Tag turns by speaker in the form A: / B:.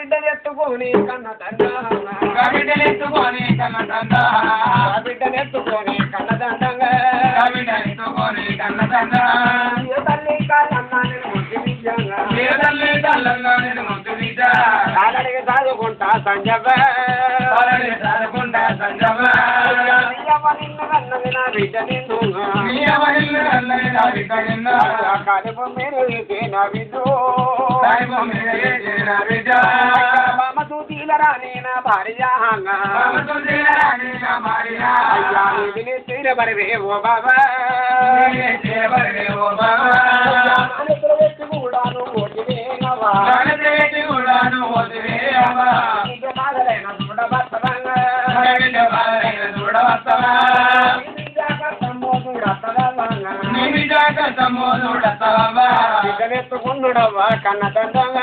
A: బిడ్డనెత్తుకొని కన్న తండ్రి.
B: కవిటలెత్తుకొని కన్నదండ
A: బిడ్డనెత్తుకొని కన్న దండంగా
B: కవిటలెత్తుకొని కన్నదండ
A: ఏ తల్లి కాదన్నా నేను ముద్దునిచ్చాగా.
B: లేదల్లి తల్లంగా నేను ముద్దునిద్ద
A: కాదడికి చదువుకుంటా సంజవ్వ.
B: చదకుండా సంజమ
A: అయ్యవ్వ నిన్ను కాలిపు మీరు వేసే నా బిడ్డు భార్య అయ్యా నీది తీరబడివే ఓ
B: ఓ బాబా.
A: కూడాను ఓటివేనవా
B: కూడాను వదిలే అవ్వ. చూడవస్తవా. నీ విజాక సమోదుడతవా.
A: బిడ్డనెత్తుకున్నాడవ్వా కన్న తండ్రి.